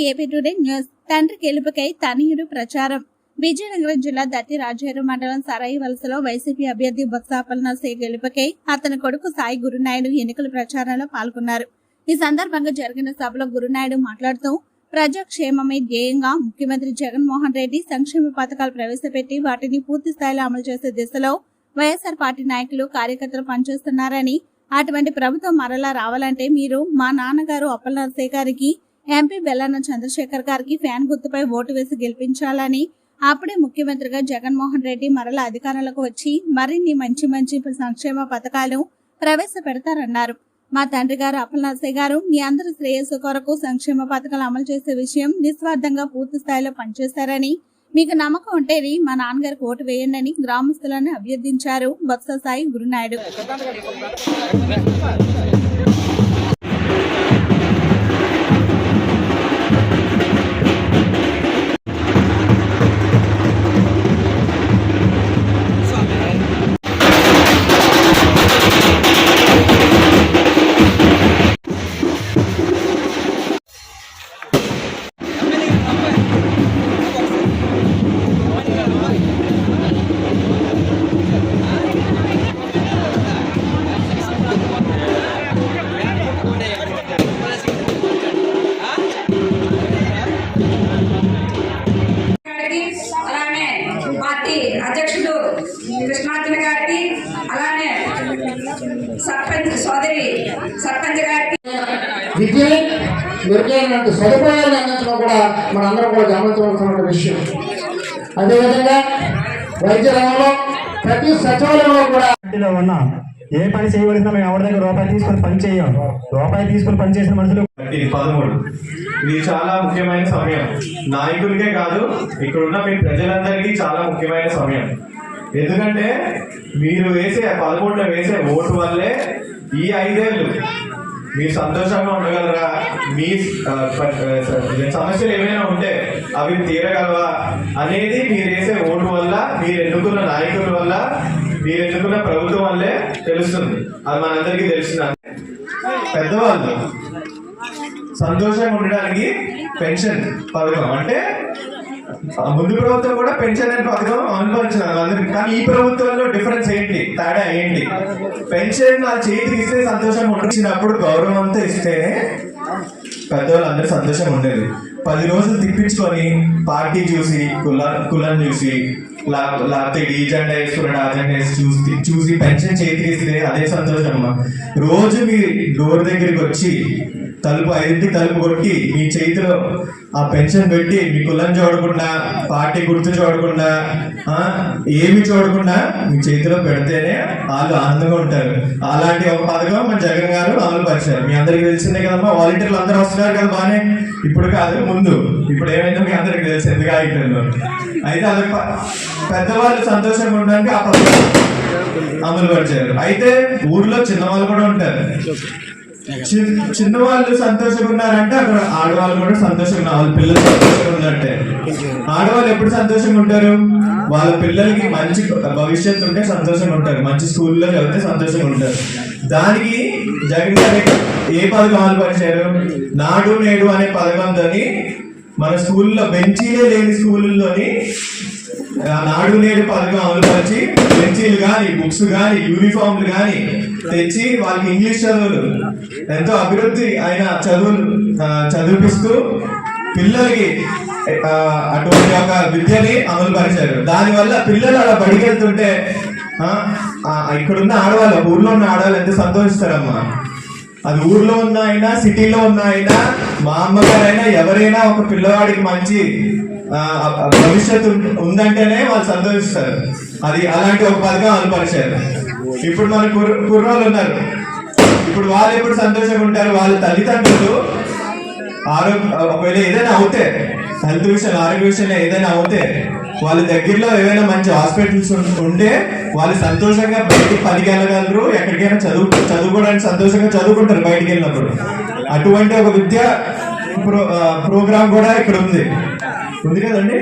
To AP today news. తండ్రి గెలుపుకై తనయుడు ప్రచారం. విజయనగరం జిల్లా దత్తి రాజేరు మండలం సరాయి వలసలో వైసీపీ అభ్యర్థి బొత్సాపల్ నర్సే గెలుపుకై అతని కొడుకు సాయి గురునాయుడు ఎన్నికల ప్రచారంలో పాల్గొన్నారు. ఈ సందర్భంగా జరిగిన సభలో గురునాయుడు మాట్లాడుతూ ప్రజాక్షేమమే ధ్యేయంగా ముఖ్యమంత్రి జగన్మోహన్ రెడ్డి సంక్షేమ పథకాలు ప్రవేశపెట్టి వాటిని పూర్తి స్థాయిలో అమలు చేసే దిశలో వైఎస్ఆర్ పార్టీ నాయకులు కార్యకర్తలు పనిచేస్తున్నారని అటువంటి ప్రభుత్వం మరలా రావాలంటే మీరు మా నాన్నగారు అప్పల గారికి ఎంపీ బెల్లన చంద్రశేఖర్ గారికి ఫ్యాన్ గుర్తుపై ఓటు వేసి గెలిపించాలని అప్పుడే ముఖ్యమంత్రిగా జగన్మోహన్ రెడ్డి మరలా అధికారంలోకి వచ్చి మరిన్ని మంచి మంచి సంక్షేమ పథకాలు ప్రవేశపెడతారన్నారు. మా తండ్రి గారు అప్పలనాథయ్య గారు మీ అందరి శ్రేయస్సు కొరకు సంక్షేమ పథకాలు అమలు చేసే విషయం నిస్వార్థంగా పూర్తి స్థాయిలో పనిచేశారని మీకు నమ్మకం ఉంటేది మా నాన్నగారికి ఓటు వేయండి గ్రామస్తులను అభ్యర్థించారు బొత్స సాయి గురునాయుడు. విద్య మెరుగైనటువంటి సదుపాయాలు అందించడం కూడా మనందరం కూడా గమనించవలసిన విషయం. అదేవిధంగా వైద్య రంగంలో ప్రతి సచివాలయంలో కూడా ఉన్న ఏ పని చేయవలసినా మేము ఎవరి దగ్గర రూపాయి తీసుకొని పని చేయం. రూపాయి తీసుకొని పని చేసిన మనుషులు ఇది పదమూడు. ఇది చాలా ముఖ్యమైన సమయం. నాయకులకే కాదు ఇక్కడ ఉన్న మీ ప్రజలందరికీ చాలా ముఖ్యమైన సమయం. ఎందుకంటే మీరు వేసే పదమూడులో వేసే ఓటు వల్లే ఈ ఐదేళ్ళు మీరు సంతోషంగా ఉండగలరా? మీ సమస్యలు ఏమైనా ఉంటే అవి తీరగలవా? అనేది మీరు వేసే ఓటు వల్ల మీరు ఎన్నుకున్న నాయకుల వల్ల మీరు ఎన్నుకున్న ప్రభుత్వం వల్లే తెలుస్తుంది. అది మనందరికీ తెలిసిన పెద్దవాళ్ళు సంతోషంగా ఉండడానికి పెన్షన్ పథకం అంటే ముందు ప్రభుత్వం కూడా పెన్షన్ అనే పథకం అనుభవించారు అందరికి కానీ ఈ ప్రభుత్వంలో డిఫరెన్స్ ఏంటి? తేడా ఏంటి? పెన్షన్ నా చేతికి ఇస్తే సంతోషంగా ఉండినప్పుడు గౌరవంతో ఇస్తేనే పెద్దవాళ్ళు అందరూ సంతోషంగా ఉండేది. పది రోజులు తిప్పించుకొని పార్టీ చూసి కుల కులం చూసి లేకపోతే ఈ జెండా వేసుకున్నాడు ఆ జెండా వేసి చూసి చూసి పెన్షన్ చేతికిస్తే అదే సంతోషం. అమ్మ రోజు మీ డోర్ దగ్గరికి వచ్చి తలుపు ఐదింటి తలుపు కొట్టి మీ చేతిలో ఆ పెన్షన్ పెట్టి మీ కులం చూడకుండా పార్టీ గుర్తు చూడకుండా ఆ, ఏమి చూడకుండా మీ చేతిలో పెడితేనే వాళ్ళు ఆనందంగా ఉంటారు. అలాంటి ఒక పథకం మన జగన్ గారు అమలు పరిచారు మీ అందరికి తెలిసిందే కదమ్మా వాలంటీర్లు అందరూ వస్తున్నారు కదా బానే. ఇప్పుడు కాదు ముందు. ఇప్పుడు ఏమైందో మీ అందరికి తెలుసు ఎందుకు ఆగిపోయిందో. అయితే అదొక పెద్దవాళ్ళు సంతోషంగా ఉండడానికి ఆ పథకం అమలు పరిచారు అయితే ఊర్లో చిన్నవాళ్ళు కూడా ఉంటారు. చిన్నవాళ్ళు సంతోషంగా ఉన్నారంటే అక్కడ ఆడవాళ్ళు కూడా సంతోషంగా వాళ్ళ పిల్లలు సంతోషంగా ఉన్నట్టే. ఆడవాళ్ళు ఎప్పుడు సంతోషంగా ఉంటారు? వాళ్ళ పిల్లలకి మంచి భవిష్యత్తు ఉంటే సంతోషంగా ఉంటారు. మంచి స్కూల్లో చదివితే సంతోషంగా ఉంటారు. దానికి జగన్ గారి ఏ పథకం అమలు పరిచారు? నాడు నేడు అనే పథకంతో మన స్కూల్లో బెంచీలే లేని స్కూళ్ళలోని నాడు నేడు పథకం అమలుపరిచి పెన్సిల్ కానీ బుక్స్ కానీ యూనిఫామ్లు కానీ తెచ్చి వాళ్ళకి ఇంగ్లీష్ చదువులు ఎంతో అభివృద్ధి అయిన చదువులు చదివిపిస్తూ పిల్లలకి అటువంటి ఒక విద్యని అమలు పరిచారు దానివల్ల పిల్లలు అలా బడికెళ్తుంటే ఇక్కడున్న ఆడవాళ్ళు ఊర్లో ఉన్న ఆడవాళ్ళు ఎంత సంతోషిస్తారమ్మా. అది ఊర్లో ఉన్న అయినా సిటీలో ఉన్న అయినా మా అమ్మగారైనా ఎవరైనా ఒక పిల్లవాడికి మంచి భవిష్యత్తు ఉందంటేనే వాళ్ళు సంతోషిస్తారు. అది అలాంటి ఒక పథకం అనుపరిచారు ఇప్పుడు మన కుర్ర కుర్రోళ్ళు ఉన్నారు. ఇప్పుడు వాళ్ళు ఎప్పుడు సంతోషంగా ఉంటారు? వాళ్ళ తల్లిదండ్రులు ఆరోగ్య ఒకవేళ ఏదైనా అవుతే హెల్త్ విషయం ఆరోగ్య విషయంలో ఏదైనా అవుతే వాళ్ళ దగ్గరలో ఏవైనా మంచి హాస్పిటల్స్ ఉంటే వాళ్ళు సంతోషంగా బయటికి పనికెళ్ళగలరు. ఎక్కడికైనా చదువు చదువుకోవడానికి సంతోషంగా చదువుకుంటారు బయటికి వెళ్ళినప్పుడు. అటువంటి ఒక విద్యా ప్రో ప్రోగ్రామ్ కూడా ఇక్కడ ఉంది. ఉంది కదండి?